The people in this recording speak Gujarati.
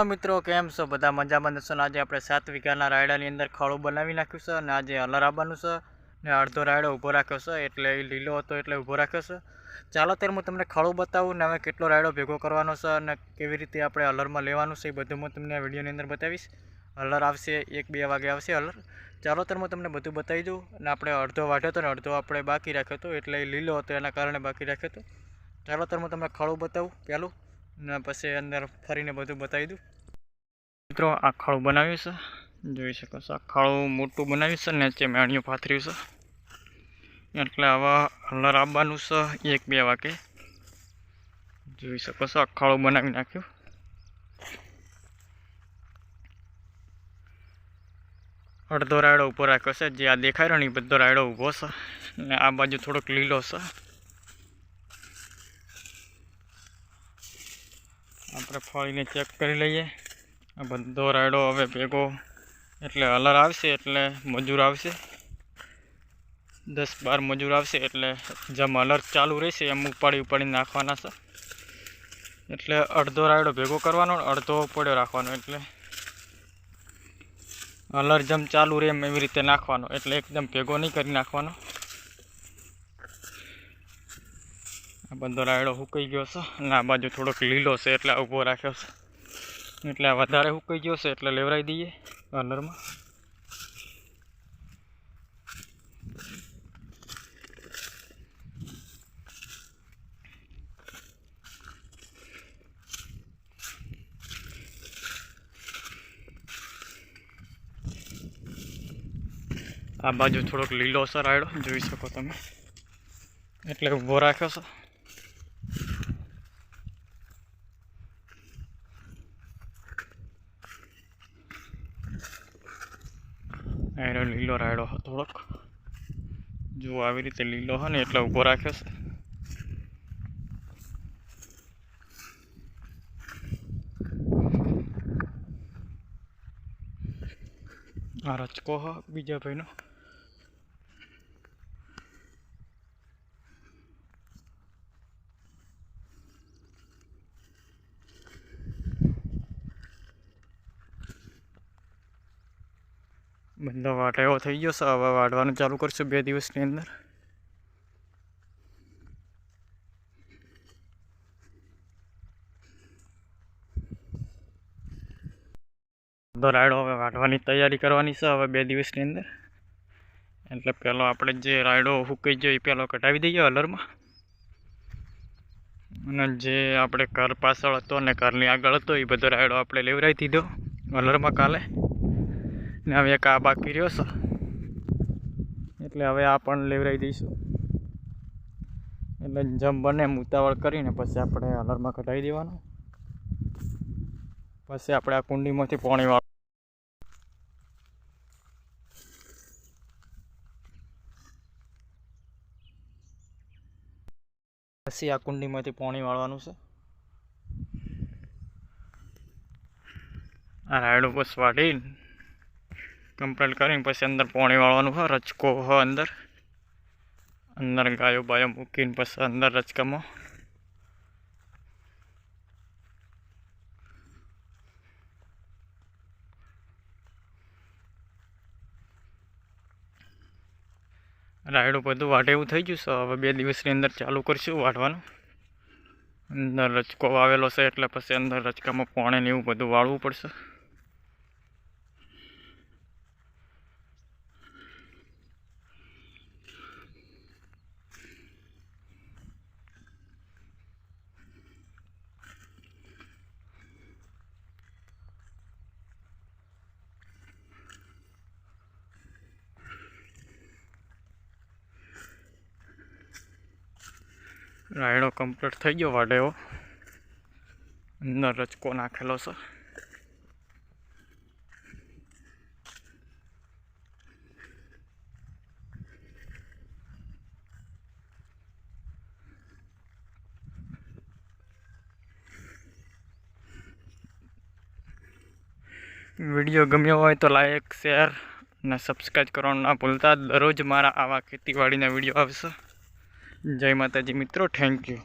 મિત્રો, કેમ છો? બધા મજામાં જશો આજે આપણે સાત વીઘાના રાયડાની અંદર ખળું બનાવી નાખ્યું છે અને આજે અલર આવવાનું છે ને અડધો રાયડો ઊભો રાખ્યો છે. એટલે એ લીલો હતો એટલે ઊભો રાખ્યો છે. ચાલો, ત્યારે હું તમને ખળું બતાવું ને હવે કેટલો રાયડો ભેગો કરવાનો છે અને કેવી રીતે આપણે હલરમાં લેવાનું છે એ બધું હું તમને વિડીયોની અંદર બતાવીશ. હલર આવશે, એક બે વાગે આવશે હલર ચાલો, ત્યારે હું તમને બધું બતાવી દઉં અને આપણે અડધો વાઢ્યો હતો ને અડધો આપણે બાકી રાખ્યો હતો. એટલે એ લીલો હતો, એના કારણે બાકી રાખ્યો હતો. ચાલો, ત્યારે હું તમને ખળું બતાવું. પહેલું ને, પછી અંદર ફરીને બધું બતાવી દઉં. મિત્રો, આ બનાવ્યું છે. જોઈ શકો છો, આ મોટું બનાવ્યું છે ને નીચે મેણિયું પાથર્યું છે. એટલે આવા હલર આવવાનું છે એક બે વાગે. જોઈ શકો છો, આ ખાળું બનાવી નાખ્યું. અડધો રાયડો ઊભો રાખ્યો છે. જે આ દેખાય રહ્યો ને એ બધો રાયડો ઊભો છે. ને આ બાજુ થોડોક લીલો છે. આપણે ફળીને ચેક કરી લઈએ. આ બધો રાયડો હવે ભેગો, એટલે હલર આવશે એટલે મજૂર આવશે. દસ બાર મજૂર આવશે એટલે જેમ હલર ચાલુ રહેશે એમ ઉપાડી ઉપાડી નાખવાના છે. એટલે અડધો રાયડો ભેગો કરવાનો અડધો પડ્યો રાખવાનો એટલે હલર જેમ ચાલુ રહે એમ એવી રીતે નાખવાનો, એટલે એકદમ ભેગો નહીં કરી નાખવાનો આ બધો રાયડો સુકાઈ ગયો છે. અને આ બાજુ થોડોક લીલો છે એટલે ઊભો રાખ્યો છે. એટલે આ વધારે સુકાઈ ગયો છે એટલે લેવરાઈ દઈએ કલરમાં આ બાજુ થોડોક લીલો છે રાયડો, જોઈ શકો તમે. એટલે ઊભો રાખ્યો છે. એનો લીલો રાયડો હતો થોડોક. જો આવી રીતે લીલો હોય ને એટલે ઊભો રાખ્યો છે. આ રચકો હ બીજા ભાઈનો. બધો વાટેવો થઈ ગયો છે, હવે વાઢવાનું ચાલુ કરશું બે દિવસની અંદર. રાયડો હવે વાઢવાની તૈયારી કરવાની છે, હવે બે દિવસની અંદર. એટલે પહેલો આપણે જે રાયડો હુકાઈ ગયો એ પહેલો કટાવી દઈએ અલરમાં. અને જે આપણે ઘર પાછળ હતો ને ઘરની આગળ હતો, એ બધો રાયડો આપણે લેવરાઈ દીધો હલરમાં કાલે. ને હવે એક આ બાકી રહ્યો છે. એટલે હવે આ પણ લેવરાઈ દઈશું. એટલે જેમ બને એમ ઉતાવળ કરીને પછી આપણે હલરમાં કઢાવી દેવાનું. પછી આપણે આ કુંડીમાંથી પાણી વાળ પછી આ કુંડીમાંથી પાણી વાળવાનું છે. આ રાયડું બસ વાઢીને કમ્પ્લીટ કરીને પછી અંદર પાણી વાળવાનું હોય રચકો હોય અંદર. અંદર ગાયો બાયો મૂકીને પછી અંદર રચકામાં રાયડું બધું વાઢે એવું થઈ ગયું છે. હવે બે દિવસની અંદર ચાલુ કરીશું વાટવાનું અંદર રચકો વાવેલો છે એટલે પછી અંદર રચકામાં પાણી ને એવું બધું વાળવું પડશે. રાયડો કમ્પ્લીટ થઈ ગયો વાડેવો અંદર રચકો નાખેલો છે. વીડિયો ગમ્યો હોય તો લાઈક, શેર અને સબસ્ક્રાઈબ કરવાનું ના ભૂલતા. દરરોજ મારા આવા ખેતીવાડીના વીડિયો આવશે. જય માતાજી મિત્રો થેન્ક યુ